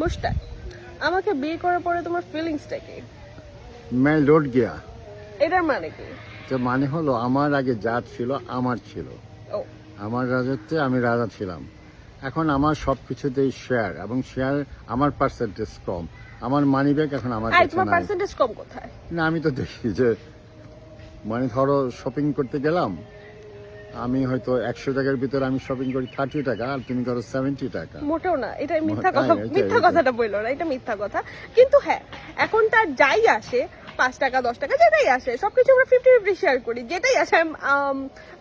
মুশতাক আমাকে বিয়ে করার পরে তোমার ফিলিংসটা কি मैं लौट गया এটার মানে কি তো মানে হলো আমার আগে যা ছিল আমার ছিল ও আমার রাজত্বে আমি রাজা ছিলাম এখন আমার সব কিছুতেই শেয়ার এবং শেয়ার আমার পার্সেন্টেজ কম আমার মানি ব্যাগ এখন আমার আই কাছে তোমার নাই পার্সেন্টেজ কম কোথায় না আমি তো দেখি যে মানে ধরো শপিং করতে গেলাম আমি হয়তো একশো টাকার ভিতরে আমি শপিং করি থার্টি টাকা আর তুমি করো সেভেন্টি টাকা। মোটেও না এটা মিথ্যা কথা মিথ্যা কথাটা বলল না এটা মিথ্যা কথা। কিন্তু হ্যাঁ এখন তার যাই আসে পাঁচ টাকা দশ টাকা যেটাই আসে সবকিছু আমরা ফিফটি ফিফটি শেয়ার করি যেটাই আসে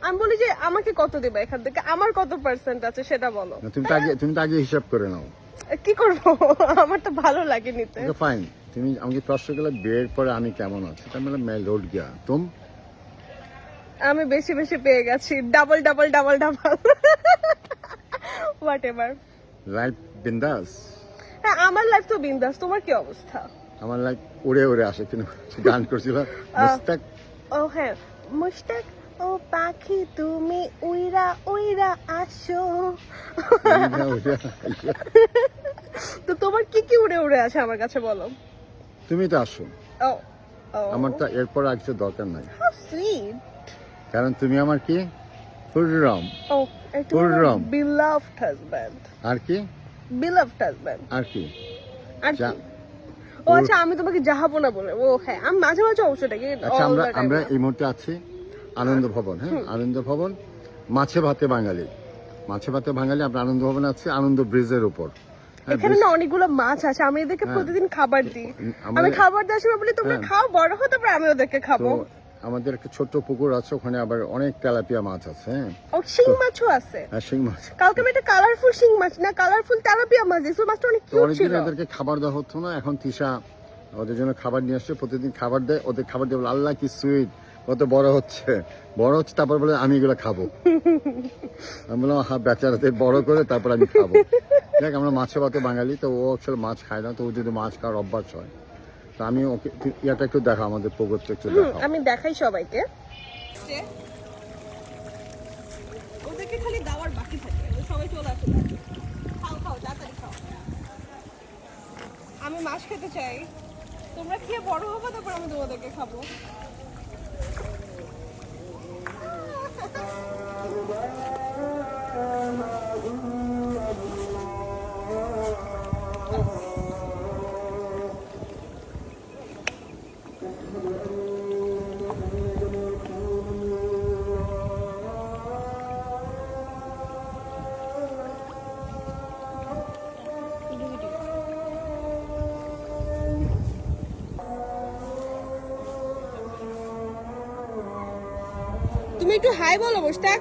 আমি বলি যে আমাকে কত দেবে এখান থেকে আমার কত পার্সেন্ট আছে সেটা বলো। তুমি তো আগে তুমি তো আগে হিসাব করে নাও। কি করব? আমার তো ভালো লাগে নিতে ফাইন তুমি আমাকে প্রশ্ন করলে বিয়ের পরে আমি কেমন আছি? তার মানে মে রোড গিয়া তুমি আমি বেশি বেশি পেয়ে গেছি। Double double double double whatever life বিন্দাস? হ্যাঁ আমার লাইফ তো বিন্দাস। তোমার কি অবস্থা? আমার লাইফ উড়ে উড়ে আসে কিন্তু গান করছিল। মুস্তাক ও হ্যাঁ। মুশতাক ও পাখি তুমি উইরা উইরা আসো। আসে। তো তোমার কি কি উড়ে উড়ে আছে আমার কাছে বলো। তুমি তো আসো। ও তো এরপর আর কিছু দরকার নাই। হাউ সুইট কারণ তুমি আমার কি? হুররম। ও এটা Kurram. আর কি? বিলাভড হাজব্যান্ড আর কি? আর কি ও আচ্ছা আমি তোমাকে যাহাবো না বলে ও হ্যাঁ আমি মাঝে মাঝে অবশ্যই ডাকি আচ্ছা আমরা আমরা এই মুহূর্তে আছি আনন্দ ভবন হ্যাঁ আনন্দ ভবন মাছে ভাতে বাঙালি। মাছে ভাতে বাঙালি আমরা আনন্দ ভবন আছি আনন্দ ব্রিজের উপর। হ্যাঁ, এখানে না অনেকগুলো মাছ আছে আমি এদেরকে প্রতিদিন খাবার দিই। আমি খাবার দেওয়ার সময় বলি তোমরা হ্যাঁ। খাও বড় হতে পারে আমি ওদেরকে খাব। আমাদের একটা ছোট্ট পুকুর আছে ওখানে আবার অনেক তেলাপিয়া মাছ আছে হ্যাঁ। ও শিং মাছও আছে? আর শিং মাছ। কালকে আমি একটা কালারফুল শিং মাছ না কালারফুল তেলাপিয়া মাছ মাছটা অনেক কিউট ছিল। এদেরকে খাবার দেওয়া হতো না এখন তিশা ওদের জন্য খাবার নিয়ে আসছে প্রতিদিন খাবার দেয় ওদের খাবার দিয়ে বলে, আল্লাহ কি সুইট কত বড় হচ্ছে। বড় হচ্ছে তারপর বলে আমি এগুলো খাব। আমি বললাম হ্যাঁ বেচারাদের বড় করে তারপর আমি খাব। দেখ আমরা মাছে ভাতে বাঙালি তো ও আসলে মাছ খায় না তো ও যদি মাছ খাওয়ার অভ্যাস হয় তো আমি ওকে ইয়াটা একটু দেখা আমাদের পুকুরটা একটু হুম, আমি দেখাই সবাইকে। ওদেরকে খালি দাওয়ার বাকি থাকে সবাই চলে আসে খাও খাও তাড়াতাড়ি খাও। আমি মাছ খেতে চাই। তোমরা খেয়ে বড় হব তারপর আমি তোমাদেরকে খাব। তুমি একটু হাই বলো মুস্তাক